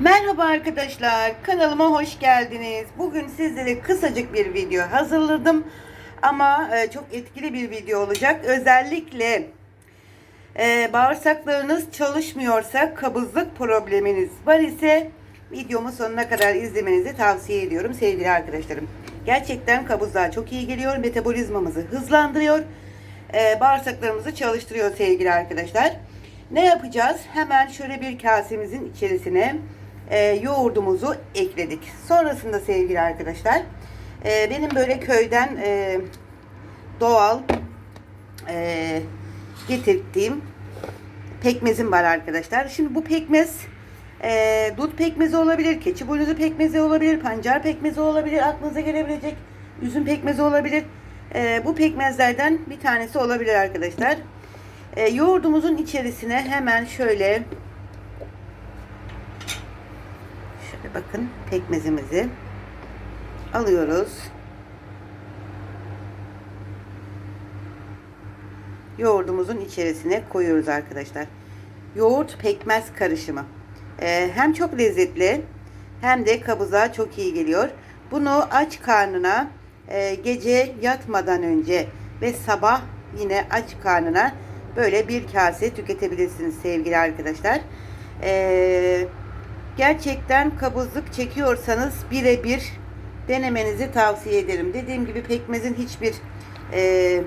Merhaba arkadaşlar, kanalıma hoş geldiniz. Bugün sizlere kısacık bir video hazırladım ama e, çok etkili bir video olacak. Özellikle e, bağırsaklarınız çalışmıyorsa, kabızlık probleminiz var ise videomu sonuna kadar izlemenizi tavsiye ediyorum sevgili arkadaşlarım. Gerçekten kabızlığa çok iyi geliyor, metabolizmamızı hızlandırıyor, e, bağırsaklarımızı çalıştırıyor sevgili arkadaşlar. Ne yapacağız? Hemen şöyle bir kasemizin içerisine e, yoğurdumuzu ekledik. Sonrasında sevgili arkadaşlar, e, benim böyle köyden e, doğal getirdiğim pekmezim var arkadaşlar. Şimdi bu pekmez dut pekmezi olabilir, keçi boynuzu pekmezi olabilir, pancar pekmezi olabilir, aklınıza gelebilecek üzüm pekmezi olabilir. Bu pekmezlerden bir tanesi olabilir arkadaşlar. Yoğurdumuzun içerisine hemen şöyle şöyle bakın pekmezimizi alıyoruz. yoğurdumuzun içerisine koyuyoruz arkadaşlar. Yoğurt pekmez karışımı. Ee, hem çok lezzetli hem de kabıza çok iyi geliyor. Bunu aç karnına e, gece yatmadan önce ve sabah yine aç karnına böyle bir kase tüketebilirsiniz sevgili arkadaşlar. Ee, gerçekten kabızlık çekiyorsanız birebir denemenizi tavsiye ederim. Dediğim gibi pekmezin hiçbir e,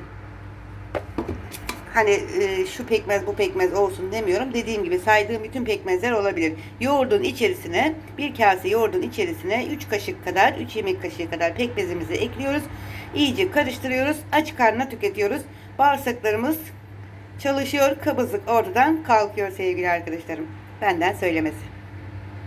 hani e, şu pekmez bu pekmez olsun demiyorum. Dediğim gibi saydığım bütün pekmezler olabilir. Yoğurdun içerisine bir kase yoğurdun içerisine 3 kaşık kadar 3 yemek kaşığı kadar pekmezimizi ekliyoruz. İyice karıştırıyoruz. Aç karnına tüketiyoruz. Bağırsaklarımız çalışıyor. Kabızlık ortadan kalkıyor sevgili arkadaşlarım. Benden söylemesi.